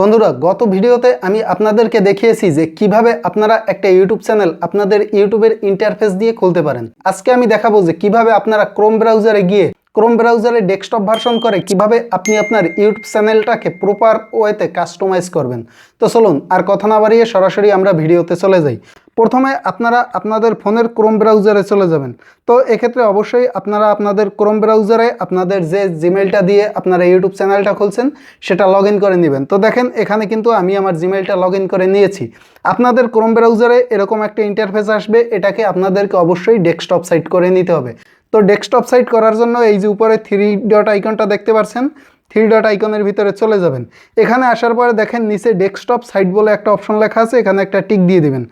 বন্ধুরা, গত ভিডিওতে আমি আপনাদেরকে দেখিয়েছি যে কীভাবে আপনারা একটা ইউটিউব চ্যানেল আপনাদের ইউটিউবের ইন্টারফেস দিয়ে খুলতে পারেন। আজকে আমি দেখাবো যে কীভাবে আপনারা ক্রোম ব্রাউজারে গিয়ে ক্রোম ব্রাউজারে ডেস্কটপ ভার্সন করে, কীভাবে আপনি আপনার ইউটিউব চ্যানেলটাকে প্রপার ওয়েতে কাস্টমাইজ করবেন। তো চলুন, আর কথা না বাড়িয়ে সরাসরি আমরা ভিডিওতে চলে যাই। প্রথমে আপনারা আপনাদের ফোনের ক্রোম ব্রাউজারে চলে যাবেন। তো এক্ষেত্রে অবশ্যই আপনারা আপনাদের ক্রোম ব্রাউজারে আপনাদের যে জিমেলটা দিয়ে আপনারা ইউটিউব চ্যানেলটা খুলছেন, সেটা লগ করে নেবেন। তো দেখেন, এখানে কিন্তু আমি আমার জিমেলটা লগ করে নিয়েছি। আপনাদের ক্রোম ব্রাউজারে এরকম একটা ইন্টারফেস আসবে, এটাকে আপনাদেরকে অবশ্যই ডেস্কটপ সাইট করে নিতে হবে। তো ডেস্কটপ সাইট করার জন্য এই যে উপরে থ্রি ডট আইকনটা দেখতে পাচ্ছেন থ্রি ডট আইকনের ভিতরে চলে যাবেন। এখানে আসার পরে দেখেন নিচে ডেস্কটপ সাইট বলে একটা অপশন লেখা আছে, এখানে একটা টিক দিয়ে দিবেন।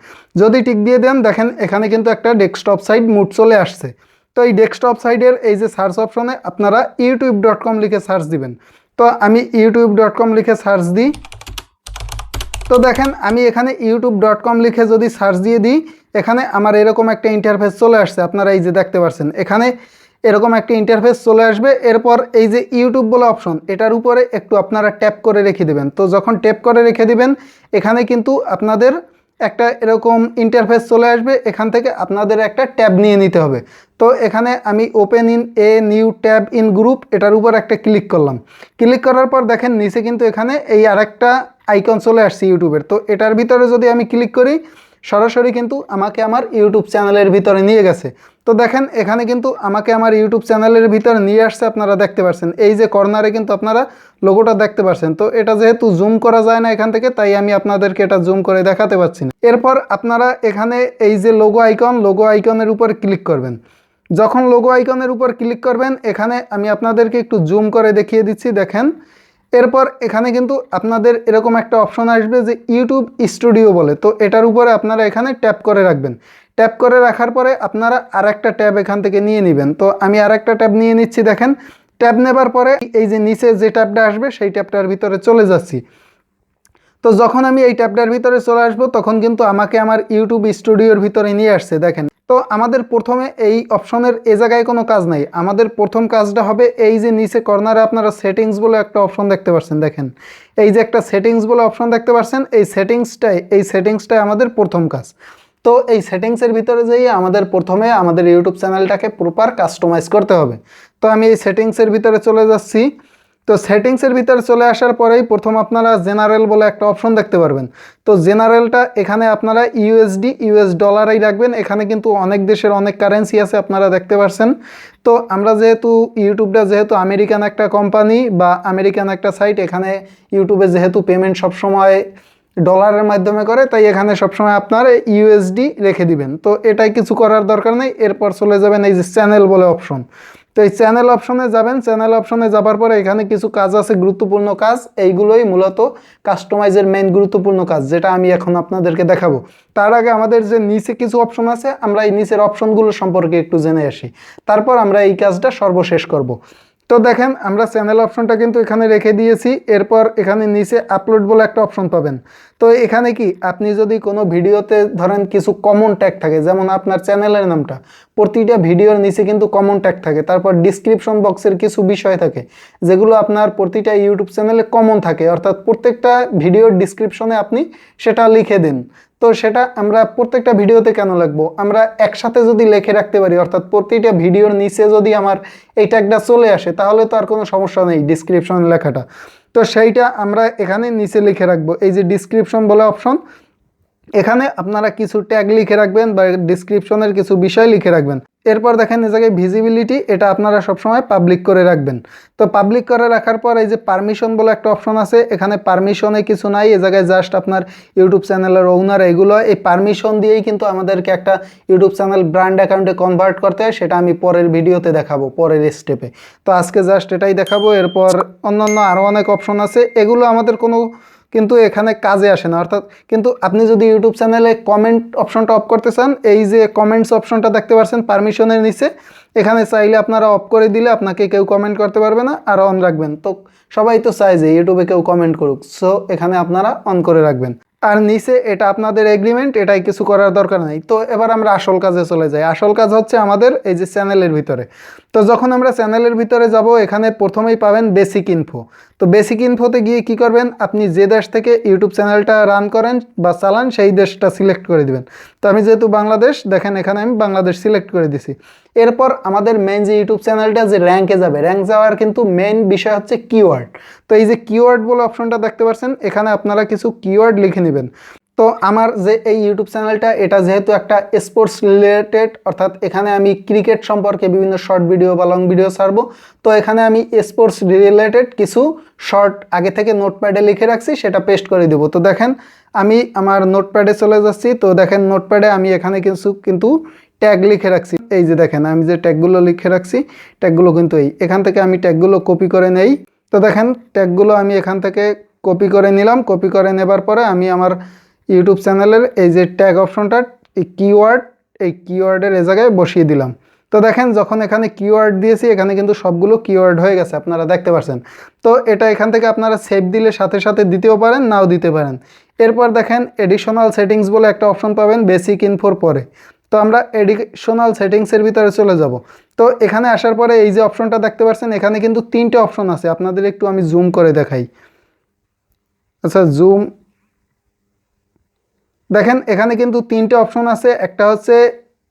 যদি টিক দিয়ে দেন, দেখেন এখানে কিন্তু একটা ডেস্কটপ সাইট মুড চলে আসছে। তো এই ডেস্কটপ সাইটের এই যে সার্চ অপশনে আপনারা ইউটিউব ডট কম লিখে সার্চ দিবেন। তো আমি ইউটিউব ডট কম লিখে সার্চ দিই। তো দেখেন আমি এখানে ইউটিউব ডট কম লিখে যদি সার্চ দিয়ে দিই এখানে আমার এরকম একটা ইন্টারফেস চলে আসছে, আপনারা এই যে দেখতে পাচ্ছেন এখানে এরকম একটা ইন্টারফেস চলে আসবে, এরপর এই যে ইউটিউব বলে অপশন এটার উপরে একটু আপনারা ট্যাপ করে রেখে দেবেন। তো যখন ট্যাপ করে রেখে দিবেন, এখানে কিন্তু আপনাদের একটা এরকম ইন্টারফেস চলে আসবে, এখান থেকে আপনাদের একটা ট্যাব নিয়ে নিতে হবে। তো এখানে আমি open in a new tab in group এটার উপর একটা ক্লিক করলাম। ক্লিক করার পর দেখেন, নিচে কিন্তু এখানে এই আরেকটা আইকন চলে আসছে ইউটিউবের তো এটার ভিতরে যদি আমি ক্লিক করি সরাসরি কিন্তু আমাকে আমার ইউটিউব চ্যানেলের ভিতরে নিয়ে গেছে। তো দেখেন, এখানে কিন্তু আমাকে আমার ইউটিউব চ্যানেলের ভিতরে নিয়ে আসছে আপনারা দেখতে পাচ্ছেন এই যে কর্নারে কিন্তু আপনারা লোগোটা দেখতে পাচ্ছেন তো এটা যেহেতু জুম করা যায় না এখান থেকে, তাই আমি আপনাদেরকে এটা জুম করে দেখাতে পারছি না। এরপর আপনারা এখানে এই যে লোগো আইকন লোগো আইকনের উপর ক্লিক করবেন। যখন লোগো আইকনের উপর ক্লিক করবেন, এখানে আমি আপনাদেরকে একটু জুম করে দেখিয়ে দিচ্ছি। দেখেন এরপর এখানে কিন্তু আপনাদের এরকম একটা অপশন আসবে যে ইউটিউব স্টুডিও বলে। তো এটার উপরে আপনারা এখানে ট্যাপ করে রাখবেন। ট্যাপ করে রাখার পরে আপনারা আর একটা ট্যাব এখান থেকে নিয়ে নেবেন। তো আমি আর একটা ট্যাব নিয়ে নিচ্ছি, দেখেন। ট্যাব নেবার পরে এই যে নিচে যে ট্যাবটা আসবে, সেই ট্যাবটার ভিতরে চলে যাচ্ছি। তো যখন আমি এই ট্যাবটার ভিতরে চলে আসব, তখন কিন্তু আমাকে আমার ইউটিউব স্টুডিওর ভিতরে নিয়ে আসছে, দেখেন। তো আমাদের প্রথমে এই অপশনের এ জায়গায় কোনো কাজ নাই। আমাদের প্রথম কাজটা হবে এই যে নিচে কর্নারে আপনারা সেটিংস বলে একটা অপশন দেখতে পাচ্ছেন, দেখেন। এই যে একটা সেটিংস বলে অপশন দেখতে পাচ্ছেন, এই সেটিংসটাই এই সেটিংসটাই আমাদের প্রথম কাজ। তো এই সেটিংসের ভিতরে যেয়ে আমাদের প্রথমে আমাদের ইউটিউব চ্যানেলটাকে প্রপার কাস্টমাইজ করতে হবে। তো আমি এই সেটিংসের ভিতরে চলে যাচ্ছি। তো সেটিংসের ভিতরে চলে আসার পরেই প্রথম আপনারা জেনারেল বলে একটা অপশন দেখতে পারবেন। তো জেনারেলটা এখানে আপনারা ইউএসডি, ইউএস ডলারেই রাখবেন। এখানে কিন্তু অনেক দেশের অনেক কারেন্সি আছে আপনারা দেখতে পারছেন। তো আমরা যেহেতু ইউটিউবটা যেহেতু আমেরিকান একটা কোম্পানি বা আমেরিকান একটা সাইট, এখানে ইউটিউবে যেহেতু পেমেন্ট সবসময় ডলারের মাধ্যমে করে, তাই এখানে সবসময় আপনার ইউএসডি রেখে দিবেন। তো এটাই কিছু করার দরকার নেই। এরপর চলে যাবেন এই যে চ্যানেল বলে অপশন। তো এই চ্যানেল অপশনে যাবেন। চ্যানেল অপশনে যাবার পরে এখানে কিছু কাজ আছে, গুরুত্বপূর্ণ কাজ। এইগুলোই মূলত কাস্টমাইজের মেন গুরুত্বপূর্ণ কাজ, যেটা আমি এখন আপনাদেরকে দেখাবো। তার আগে আমাদের যে নিচে কিছু অপশন আছে, আমরা এই নিচের অপশনগুলো সম্পর্কে একটু জেনে আসি। তারপর আমরা এই কাজটা সর্বশেষ করব। তো দেখেন, আমরা চ্যানেল অপশনটা কিন্তু এখানে রেখে দিয়েছি। এরপর এখানে নিচে আপলোড বলে একটা অপশন পাবেন। তো এখানে কি, আপনি যদি কোনো ভিডিওতে ধরেন কিছু কমন ট্যাগ থাকে, যেমন আপনার চ্যানেলের নামটা, প্রতিটা ভিডিওর নিচে কিন্তু কমন ট্যাগ থাকে, তারপর ডিসক্রিপশন বক্সের কিছু বিষয় থাকে, যেগুলো আপনার প্রতিটা ইউটিউব চ্যানেলে কমন থাকে, অর্থাৎ প্রত্যেকটা ভিডিওর ডিসক্রিপশনে আপনি সেটা লিখে দিন। তো সেটা আমরা প্রত্যেকটা ভিডিওতে কেন লাগবো আমরা একসাথে যদি লেখে রাখতে পারি, অর্থাৎ প্রতিটা ভিডিওর নিচে যদি আমার এই ট্যাগটা চলে আসে, তাহলে তো আর কোনো সমস্যা নেই ডিসক্রিপশন লেখাটা। তো সেইটা আমরা এখানে নিচে লিখে রাখব। এই যে ডিসক্রিপশন বলে অপশন এখানে আপনারা কিছু ট্যাগ লিখে রাখবেন বা ডিসক্রিপশনের কিছু বিষয় লিখে রাখবেন। এরপর দেখেন এই জায়গায় ভিজিবিলিটি এটা আপনারা সবসময় পাবলিক করে রাখবেন। তো পাবলিক করে রাখার পর এই যে পারমিশন বলে একটা অপশন আছে, এখানে পারমিশনে কিছু নাই। এ জায়গায় জাস্ট আপনার ইউটিউব চ্যানেলের ওনার এগুলো, এই পারমিশন দিয়েই কিন্তু আমাদেরকে একটা ইউটিউব চ্যানেল ব্র্যান্ড অ্যাকাউন্টে কনভার্ট করতে হয়, সেটা আমি পরের ভিডিওতে দেখাবো, পরের স্টেপে তো আজকে জাস্ট এটাই দেখাবো। এরপর অন্যান্য আরও অনেক অপশন আছে। এগুলো আমাদের কোনো কিন্তু এখানে কাজে আসে না। অর্থাৎ কিন্তু আপনি যদি ইউটিউব চ্যানেলে কমেন্ট অপশনটা অফ করতে চান, এই যে কমেন্টস অপশনটা দেখতে পাচ্ছেন পারমিশনের নিচে, এখানে চাইলে আপনারা অফ করে দিলে আপনাকে কেউ কমেন্ট করতে পারবে না আর অন রাখবেন। তো সবাই তো চায় যে ইউটিউবে কেউ কমেন্ট করুক সো এখানে আপনারা অন করে রাখবেন। আর নিচে এটা আপনাদের এগ্রিমেন্ট এটাই কিছু করার দরকার নেই। তো এবার আমরা আসল কাজে চলে যাই। আসল কাজ হচ্ছে আমাদের এই যে চ্যানেলের ভিতরে। তো যখন আমরা চ্যানেলের ভিতরে যাব, এখানে প্রথমেই পাবেন বেসিক ইনফো তো বেসিক ইনফোতে গিয়ে কি করবেন? আপনি যে দেশ থেকে ইউটিউব চ্যানেলটা রান করেন বা চালান, সেই দেশটা সিলেক্ট করে দিবেন। তো আমি যেহেতু বাংলাদেশ, দেখেন এখানে আমি বাংলাদেশ সিলেক্ট করে দিছি। এরপর আমাদের মেন যে ইউটিউব চ্যানেলটা, যে র্যাঙ্কে যাবে র্যাঙ্ক যাওয়ার কিন্তু মেন বিষয় হচ্ছে কিওয়ার্ড তো এই যে কিওয়ার্ড বলে অপশনটা দেখতে পাচ্ছেন, এখানে আপনারা কিছু কিওয়ার্ড লিখে নেবেন। তো আমার যে এই ইউটিউব চ্যানেলটা এটা যেহেতু একটা স্পোর্টস রিলেটেড অর্থাৎ এখানে আমি ক্রিকেট সম্পর্কে বিভিন্ন শর্ট ভিডিও বা লং ভিডিও ছাড়বো, তো এখানে আমি স্পোর্টস রিলেটেড কিছু শর্ট আগে থেকে নোটপ্যাডে লিখে রাখছি, সেটা পেস্ট করে দেবো। তো দেখেন, আমি আমার নোটপ্যাডে চলে যাচ্ছি, তো দেখেন নোটপ্যাডে আমি এখানে কিছু, কিন্তু ট্যাগ লিখে রাখছি। এই যে দেখেন, আমি যে ট্যাগগুলো লিখে রাখছি ট্যাগগুলো কিন্তু এই। এখান থেকে আমি ট্যাগগুলো কপি করে নেই। তো দেখেন ট্যাগগুলো আমি এখান থেকে কপি করে নিলাম। কপি করে নেবার পরে আমি আমার ইউটিউব চ্যানেলের এই যে ট্যাগ অপশনটা, এই কিওয়ার্ড এই কিওয়ার্ডের এ জায়গায় বসিয়ে দিলাম। তো দেখেন, যখন এখানে কিওয়ার্ড দিয়েছি, এখানে কিন্তু সবগুলো কিওয়ার্ড হয়ে গেছে, আপনারা দেখতে পাচ্ছেন তো এটা এখান থেকে আপনারা সেভ দিলে সাথে সাথে দিতেও পারেন, নাও দিতে পারেন। এরপর দেখেন এডিশনাল সেটিংস বলে একটা অপশন পাবেন বেসিক ইনফোর পরে। তো আমরা এডিশনাল সেটিংসের ভিতরে চলে যাব। তো এখানে আসার পরে এই যে অপশনটা দেখতে পাচ্ছেন এখানে কিন্তু তিনটে অপশন আছে। আপনাদের একটু আমি জুম করে দেখাই। আচ্ছা জুম দেখেন, এখানে কিন্তু তিনটে অপশন আছে। একটা হচ্ছে,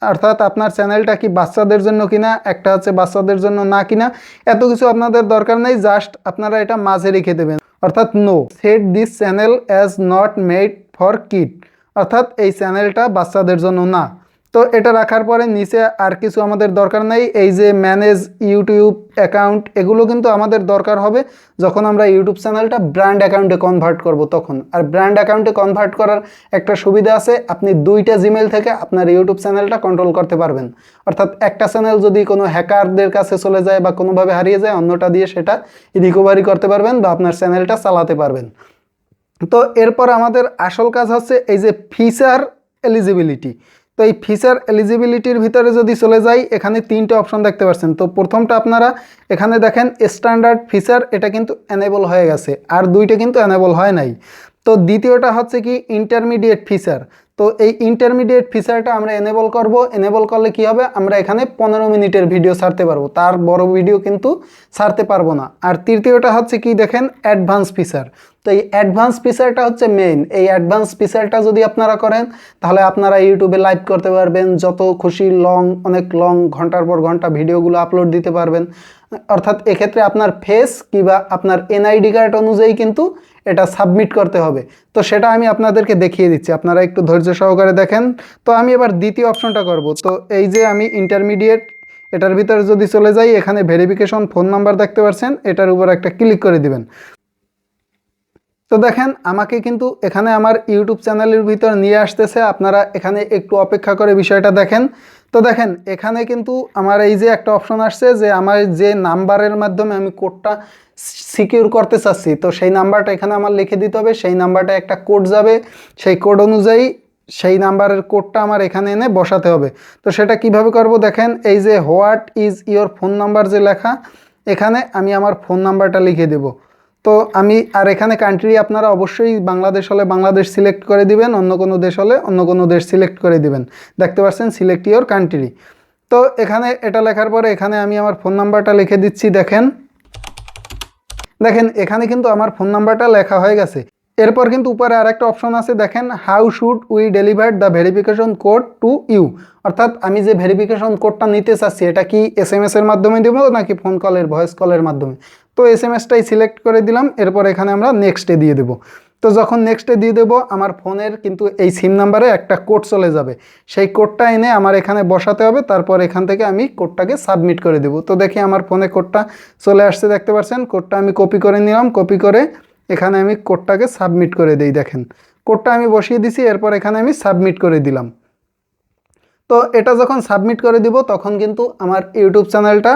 অর্থাৎ আপনার চ্যানেলটা কি বাচ্চাদের জন্য কিনা, একটা হচ্ছে বাচ্চাদের জন্য না কিনা। এত কিছু আপনাদের দরকার নেই জাস্ট আপনারা এটা মাঝে রেখে দেবেন। অর্থাৎ no set this channel as not made for kid অর্থাৎ, এই চ্যানেলটা বাচ্চাদের জন্য না। তো এটা রাখার পরে নিচে আর কিছু আমাদের দরকার নাই। এই যে ম্যানেজ ইউটিউব অ্যাকাউন্ট এগুলো কিন্তু আমাদের দরকার হবে যখন আমরা ইউটিউব চ্যানেলটা ব্র্যান্ড অ্যাকাউন্টে কনভার্ট করব তখন। আর ব্র্যান্ড অ্যাকাউন্টে কনভার্ট করার একটা সুবিধা আছে, আপনি দুইটা জিমেল থেকে আপনার ইউটিউব চ্যানেলটা কন্ট্রোল করতে পারবেন। অর্থাৎ একটা চ্যানেল যদি কোনো হ্যাকারদের কাছে চলে যায় বা কোনোভাবে হারিয়ে যায়, অন্যটা দিয়ে সেটা রিকভারি করতে পারবেন বা আপনার চ্যানেলটা চালাতে পারবেন। তো এরপর আমাদের আসল কাজ হচ্ছে এই যে ফিচার এলিজিবিলিটি তো এই ফিচার এলিজিবিলিটির ভিতরে যদি চলে যাই, এখানে তিনটে অপশন দেখতে পাচ্ছেন। তো প্রথমটা আপনারা এখানে দেখেন স্ট্যান্ডার্ড ফিচার এটা কিন্তু এনেবল হয়ে গেছে। আর দুইটা কিন্তু এনেবল হয় নাই। তো দ্বিতীয়টা হচ্ছে কি ইন্টারমিডিয়েট ফিচার তো এই ইন্টারমিডিয়েট ফিচারটা আমরা এনেবল করব। এনেবল করলে কি হবে? আমরা এখানে পনেরো মিনিটের ভিডিও ছাড়তে পারব। তার বড় ভিডিও কিন্তু ছাড়তে পারব না। আর তৃতীয়টা হচ্ছে কি, দেখেন অ্যাডভান্স ফিচার তো এই অ্যাডভান্স ফিচারটা হচ্ছে মেইন এই অ্যাডভান্স ফিচারটা যদি আপনারা করেন, তাহলে আপনারা ইউটিউবে লাইভ করতে পারবেন। যত খুশি লং অনেক লং ঘণ্টার পর ঘণ্টা ভিডিওগুলো আপলোড দিতে পারবেন। অর্থাৎ এক্ষেত্রে আপনার ফেস কিংবা আপনার এনআইডি কার্ড অনুযায়ী কিন্তু এটা সাবমিট করতে হবে। তো সেটা আমি আপনাদেরকে দেখিয়ে দিচ্ছি। আপনারা একটু ধৈর্য সহকারে দেখেন। তো আমি এবার দ্বিতীয় অপশনটা করব। তো এই যে আমি ইন্টারমিডিয়েট এটার ভিতরে যদি চলে যাই, এখানে ভেরিফিকেশন ফোন নাম্বার দেখতে পাচ্ছেন এটার উপর একটা ক্লিক করে দিবেন। তো দেখেন, আমাকে কিন্তু এখানে আমার ইউটিউব চ্যানেলের ভিতর নিয়ে আসতেছে। আপনারা এখানে একটু অপেক্ষা করে বিষয়টা দেখেন। তো দেখেন, এখানে কিন্তু আমার এই যে একটা অপশন আসছে যে আমার যে নাম্বারের মাধ্যমে আমি কোডটা সিকিউর করতে চাচ্ছি, তো সেই নাম্বারটা এখানে আমার লিখে দিতে হবে। সেই নাম্বারটা একটা কোড যাবে। সেই কোড অনুযায়ী সেই নাম্বারের কোডটা আমার এখানে এনে বসাতে হবে। তো সেটা কীভাবে করব দেখেন, এই যে what is your phone number যে লেখা, এখানে আমি আমার ফোন নাম্বারটা লিখে দেবো। তো আমি, আর এখানে কান্ট্রি আপনারা অবশ্যই বাংলাদেশ হলে বাংলাদেশ সিলেক্ট করে দিবেন, অন্য কোনো দেশ হলে অন্য কোনো দেশ সিলেক্ট করে দিবেন। দেখতে পাচ্ছেন সিলেক্ট ইওর কান্ট্রি তো এখানে এটা লেখার পরে এখানে আমি আমার ফোন নাম্বারটা লিখে দিচ্ছি, দেখেন। দেখেন, এখানে কিন্তু আমার ফোন নাম্বারটা লেখা হয়ে গেছে। এরপর কিন্তু উপরে আরেকটা অপশন আছে, দেখেন how should we deliver the verification code to you অর্থাৎ আমি যে ভেরিফিকেশন কোডটা নিতে চাচ্ছি, এটা কি এস এম এর মাধ্যমে দেবো নাকি ফোন কলের ভয়েস কলের মাধ্যমে? তো এস এম এসটাই সিলেক্ট করে দিলাম, এরপর এখানে আমরা নেক্সটে দিয়ে দেবো। তো যখন নেক্সটে দিয়ে দেবো, আমার ফোনের কিন্তু এই সিম নাম্বারে একটা কোড চলে যাবে। সেই কোডটা এনে আমার এখানে বসাতে হবে, তারপর এখান থেকে আমি কোডটাকে সাবমিট করে দেবো। তো দেখি আমার ফোনে কোডটা চলে আসছে, দেখতে পাচ্ছেন? কোডটা আমি কপি করে নিলাম কপি করে এখানে আমি কোডটাকে সাবমিট করে দিই, দেখেন। কোডটা আমি বসিয়ে দিছি, এরপর এখানে আমি সাবমিট করে দিলাম। তো এটা যখন সাবমিট করে দিব, তখন কিন্তু আমার ইউটিউব চ্যানেলটা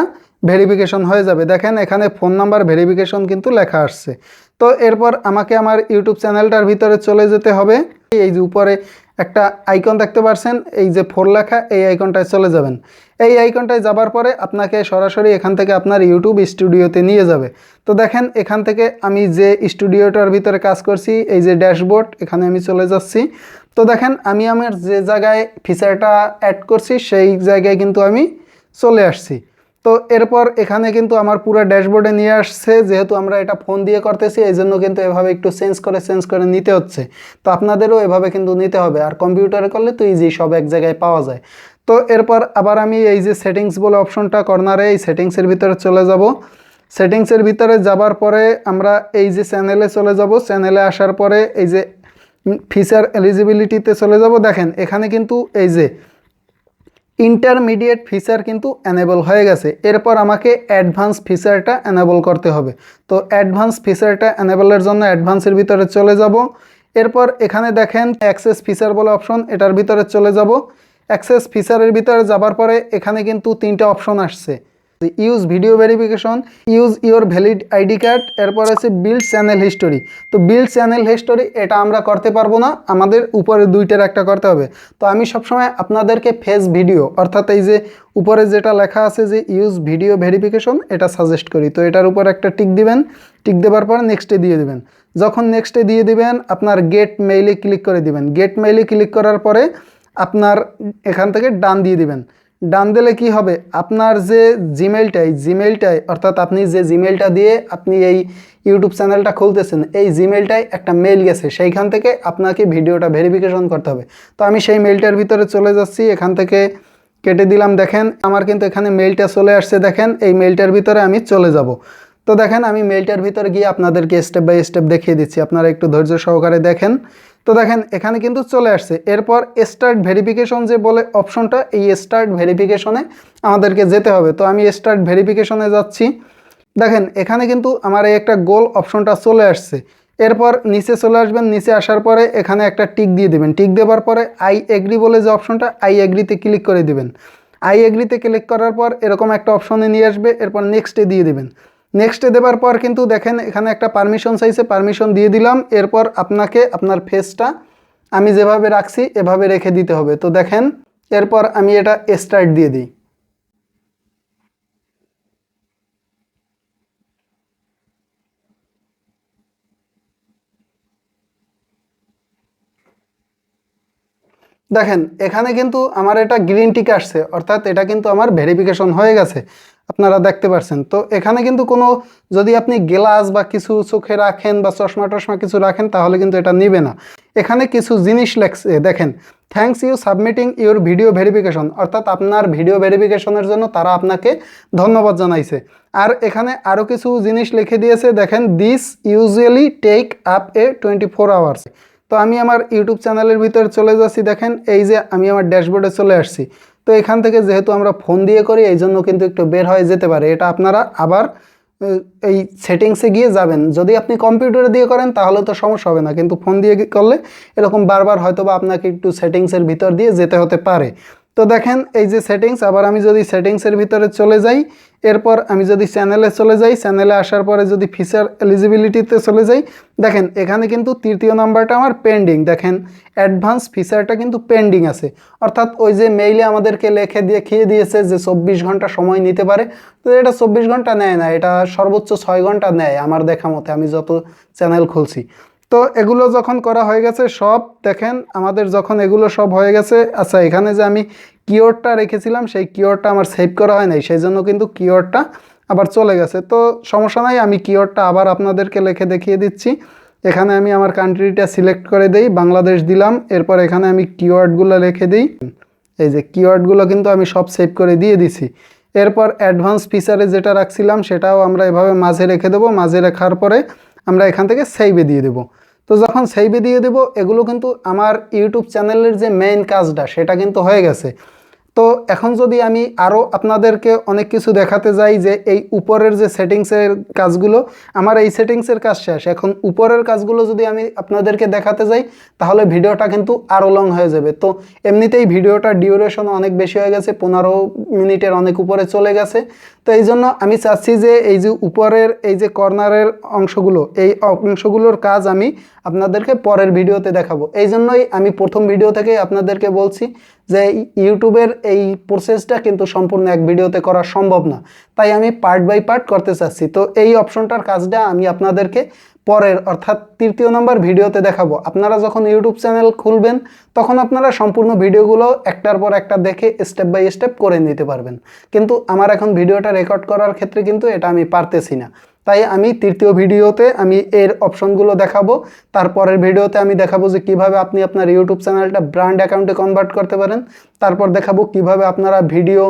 ভেরিফিকেশন হয়ে যাবে। দেখেন, এখানে ফোন নাম্বার ভেরিফিকেশন কিন্তু লেখা আসছে। তো এরপর আমাকে আমার ইউটিউব চ্যানেলটার ভিতরে চলে যেতে হবে। এই যে উপরে একটা আইকন দেখতে পাচ্ছেন এই যে ফোর লেখা, এই আইকনটায় চলে যাবেন। এই আইকনটায় যাবার পরে আপনাকে সরাসরি এখান থেকে আপনার ইউটিউব স্টুডিওতে নিয়ে যাবে। তো দেখেন, এখান থেকে আমি যে স্টুডিওটার ভিতরে কাজ করছি, এই যে ড্যাশবোর্ড এখানে আমি চলে যাচ্ছি। তো দেখেন, আমি আমার যে জায়গায় ফিচারটা অ্যাড করছি, সেই জায়গায় কিন্তু আমি চলে আসছি। তো এরপর এখানে কিন্তু আমার পুরো ড্যাশবোর্ডে নিয়ে আসছে, যেহেতু আমরা এটা ফোন দিয়ে করতেছি, এই জন্য কিন্তু এভাবে একটু চেঞ্জ করে চেঞ্জ করে নিতে হচ্ছে। তো আপনাদেরও এভাবে কিন্তু নিতে হবে। আর কম্পিউটারে করলে তো ইজি সব এক জায়গায় পাওয়া যায়। তো এরপর আবার আমি এই যে সেটিংস বলে অপশনটা কর্নারে এই সেটিংসের ভিতরে চলে যাব। সেটিংসের ভিতরে যাবার পরে আমরা এই যে চ্যানেলে চলে যাব। চ্যানেলে আসার পরে এই যে ফিচার এলিজিবিলিটিতে চলে যাব। দেখেন, এখানে কিন্তু এই যে ইন্টারমিডিয়েট ফিচার কিন্তু এনেবল হয়ে গেছে। এরপর আমাকে অ্যাডভান্স ফিচারটা অ্যানেবল করতে হবে। তো অ্যাডভান্স ফিচারটা এনেবলের জন্য অ্যাডভান্সের ভিতরে চলে যাব। এরপর এখানে দেখেন অ্যাক্সেস ফিচার বলে অপশন এটার ভিতরে চলে যাব। অ্যাক্সেস ফিচারের ভিতরে যাবার পরে এখানে কিন্তু তিনটা অপশন আসছে। Use video verification use your valid ID card এরপর আছে বিল্ড চ্যানেল হিস্টোরি তো বিল্ড চ্যানেল হিস্টোরি এটা আমরা করতে পারব না, আমাদের উপরে দুইটার একটা করতে হবে। তো আমি সবসময় আপনাদেরকে ফেস ভিডিও অর্থাৎ এই যে উপরে যেটা লেখা আছে যে ইউজ ভিডিও ভেরিফিকেশন এটা সাজেস্ট করি। তো এটার উপর একটা টিক দিবেন টিক দেওয়ার পর নেক্সটে দিয়ে দিবেন। যখন নেক্সটে দিয়ে দিবেন, আপনার গেট মেইলে ক্লিক করে দিবেন। গেট মেইলে ক্লিক করার পরে আপনার এখান থেকে ডান দিয়ে দিবেন। ডান দিলে কি হবে? আপনার যে জিমেলটাই জিমেলটাই অর্থাৎ আপনি যে জিমেলটা দিয়ে আপনি এই ইউটিউব চ্যানেলটা খুলতেছেন, এই জিমেলটাই একটা মেল গেছে। সেইখান থেকে আপনাকে ভিডিওটা ভেরিফিকেশন করতে হবে। তো আমি সেই মেলটার ভিতরে চলে যাচ্ছি, এখান থেকে কেটে দিলাম। দেখেন, আমার কিন্তু এখানে মেলটা চলে আসছে। দেখেন, এই মেলটার ভিতরে আমি চলে যাব। তো দেখেন, আমি মেলটার ভিতরে গিয়ে আপনাদেরকে স্টেপ বাই স্টেপ দেখিয়ে দিচ্ছি। আপনারা একটু ধৈর্য সহকারে দেখেন। তো দেখেন, এখানে কিন্তু চলে আসছে। এরপর স্টার্ট ভেরিফিকেশন যে বলে অপশনটা এই স্টার্ট ভেরিফিকেশনে আমাদেরকে যেতে হবে। তো আমি স্টার্ট ভেরিফিকেশনে যাচ্ছি। দেখেন, এখানে কিন্তু আমার এই একটা গোল অপশনটা চলে আসছে। এরপর নিচে চলে আসবেন। নিচে আসার পরে এখানে একটা টিক দিয়ে দেবেন। টিক দেওয়ার পরে আই এগ্রি বলে যে অপশনটা আই এগ্রিতে ক্লিক করে দিবেন। আই এগ্রিতে ক্লিক করার পর এরকম একটা অপশনে নিয়ে আসবে। এরপর নেক্সটে দিয়ে দেবেন। নেক্সটে দেবার পর কিন্তু দেখেন এখানে একটা পারমিশন সাইজে পারমিশন দিয়ে দিলাম। এরপর আপনাকে আপনার ফেসটা আমি যেভাবে রাখছি, এভাবে রেখে দিতে হবে। তো দেখেন, এরপর আমি এটা স্টার্ট দিয়ে দিই। দেখেন, এখানে কিন্তু আমার এটা গ্রিন টিক আসছে, অর্থাৎ এটা কিন্তু আমার ভেরিফিকেশন হয়ে গেছে, আপনারা দেখতে পাচ্ছেন তো এখানে কিন্তু কোনো, যদি আপনি গ্লাস বা কিছু চোখে রাখেন বা চশমা টশমা কিছু রাখেন, তাহলে কিন্তু এটা নিবে না। এখানে কিছু জিনিস লেখছে, দেখেন thanks you submitting your video verification অর্থাৎ আপনার ভিডিও ভেরিফিকেশনের জন্য তারা আপনাকে ধন্যবাদ জানাইছে। আর এখানে আরও কিছু জিনিস লিখে দিয়েছে, দেখেন this usually take up a twenty four hours তো আমি আমার ইউটিউব চ্যানেলের ভিতরে চলে যাচ্ছি, দেখেন, এই যে আমি আমার ড্যাশবোর্ডে চলে আসছি। তো এখান থেকে যেহেতু আমরা ফোন দিয়ে করি, এই জন্য কিন্তু একটু বের হয়ে যেতে পারে। এটা আপনারা আবার এই সেটিংসে গিয়ে যাবেন। যদি আপনি কম্পিউটারে দিয়ে করেন, তাহলে তো সমস্যা হবে না। কিন্তু ফোন দিয়ে করলে এরকম বারবার হয়তো বা আপনাকে একটু সেটিংসের ভিতর দিয়ে যেতে হতে পারে। তো দেখেন, এই যে সেটিংস আবার আমি যদি সেটিংসের ভিতরে চলে যাই, এরপর আমি যদি চ্যানেলে চলে যাই চ্যানেলে আসার পরে যদি ফিচার এলিজিবিলিটিতে চলে যাই, দেখেন, এখানে কিন্তু তৃতীয় নাম্বারটা আমার পেন্ডিং দেখেন অ্যাডভান্স ফিচারটা কিন্তু পেন্ডিং আছে। অর্থাৎ ওই যে মেইলে আমাদেরকে লেখে দেখিয়ে দিয়েছে যে চব্বিশ ঘণ্টা সময় নিতে পারে। তো এটা চব্বিশ ঘণ্টা নেয় না, এটা সর্বোচ্চ ছয় ঘণ্টা নেয় আমার দেখা মতে, আমি যত চ্যানেল খুলছি। তো এগুলো যখন করা হয়ে গেছে, সব দেখেন আমাদের যখন এগুলো সব হয়ে গেছে আচ্ছা এখানে যে আমি কিওয়ার্ডটা রেখেছিলাম, সেই কিওয়ার্ডটা আমার সেভ করা হয় নাই, সেই জন্য কিন্তু কিওয়ার্ডটা আবার চলে গেছে। তো সমস্যা নাই, আমি কিওয়ার্ডটা আবার আপনাদেরকে লিখে দেখিয়ে দিচ্ছি। এখানে আমি আমার কান্ট্রিটা সিলেক্ট করে দেই, বাংলাদেশ দিলাম, এরপর এখানে আমি কিওয়ার্ডগুলো লিখে দিই। এই যে কিওয়ার্ডগুলো কিন্তু আমি সব সেভ করে দিয়ে দিছি। এরপর অ্যাডভান্স ফিচারে যেটা রাখছিলাম, সেটাও আমরা এভাবে মাঝে রেখে দেবো, মাঝে রাখার পরে আমরা এখান থেকে সেভে দিয়ে দেবো। তো যখন সেইভে দিয়ে দেবো, এগুলো কিন্তু আমার ইউটিউব চ্যানেলের যে মেইন কাজটা, সেটা কিন্তু হয়ে গেছে। তো এখন যদি আমি আরও আপনাদেরকে অনেক কিছু দেখাতে যাই যে এই উপরের যে সেটিংসের কাজগুলো, আমার এই সেটিংসের কাজ শেষ। এখন উপরের কাজগুলো যদি আমি আপনাদেরকে দেখাতে যাই, তাহলে ভিডিওটা কিন্তু আরও লং হয়ে যাবে। তো এমনিতেই ভিডিওটার ডিউরেশন অনেক বেশি হয়ে গেছে, পনেরো মিনিটের অনেক উপরে চলে গেছে। তো এই জন্য আমি চাচ্ছি যে এই যে উপরের, এই যে কর্নারের অংশগুলো, এই অংশগুলোর কাজ আমি আপনাদেরকে পরের ভিডিওতে দেখাবো। এই জন্যই আমি প্রথম ভিডিও থেকে আপনাদেরকে বলছি যে ইউটিউবের এই প্রসেসটা কিন্তু সম্পূর্ণ এক ভিডিওতে করা সম্ভব না। তাই আমি পার্ট বাই পার্ট করতে চাচ্ছি। তো এই অপশনটার কাজটা আমি আপনাদেরকে পরের, অর্থাৎ তৃতীয় নম্বর ভিডিওতে দেখাবো। আপনারা যখন ইউটিউব চ্যানেল খুলবেন, তখন আপনারা সম্পূর্ণ ভিডিওগুলো একটার পর একটা দেখে স্টেপ বাই স্টেপ করে নিতে পারবেন। কিন্তু আমার এখন ভিডিওটা রেকর্ড করার ক্ষেত্রে কিন্তু এটা আমি পারতেছি না। তাই আমি তৃতীয় ভিডিওতে আমি এর অপশনগুলো দেখাবো। তারপরের ভিডিওতে আমি দেখাবো যে কীভাবে আপনি আপনার ইউটিউব চ্যানেলটা ব্র্যান্ড অ্যাকাউন্টে কনভার্ট করতে পারেন। তারপর দেখাবো কীভাবে আপনারা ভিডিও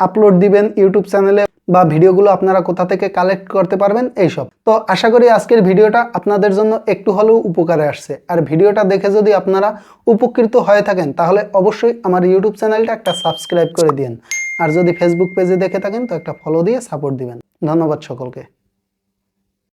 আপলোড দিবেন ইউটিউব চ্যানেলে। বা ভিডিওগুলো আপনারা কোথা থেকে কালেক্ট করতে পারবেন, এইসব। তো আশা করি আজকের ভিডিওটা আপনাদের জন্য একটু হলেও উপকারে আসছে। আর ভিডিওটা দেখে যদি আপনারা উপকৃত হয়ে থাকেন, তাহলে অবশ্যই আমার ইউটিউব চ্যানেলটা একটা সাবস্ক্রাইব করে দিন আর যদি ফেসবুক পেজে দেখে থাকেন, তো একটা ফলো দিয়ে সাপোর্ট দিবেন। ধন্যবাদ সকলকে।